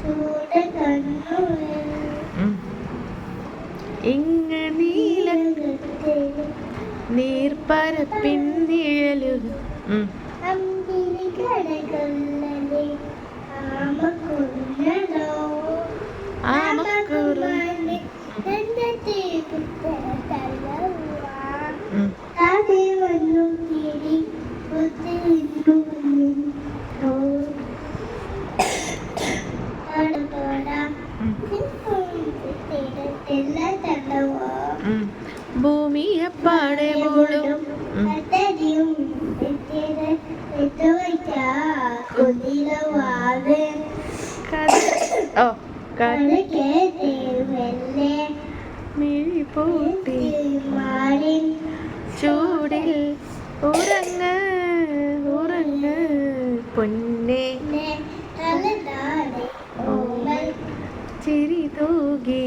ചൂട ഇങ്ങ നീല നീർപ്പരപ്പിൻ നിഴലുകൾ. ഉം. എത്തുവയ്ക്കാ എപ്പാടെ കഥ. ഓ കഥ. കടക്കെ തേവല്ലേ മിഴി പൂട്ടി മാറി ചൂടിൽ ഉറങ്ങ് ഉറങ്ങ്. പൊന്നെ. ചിരി തൂകി.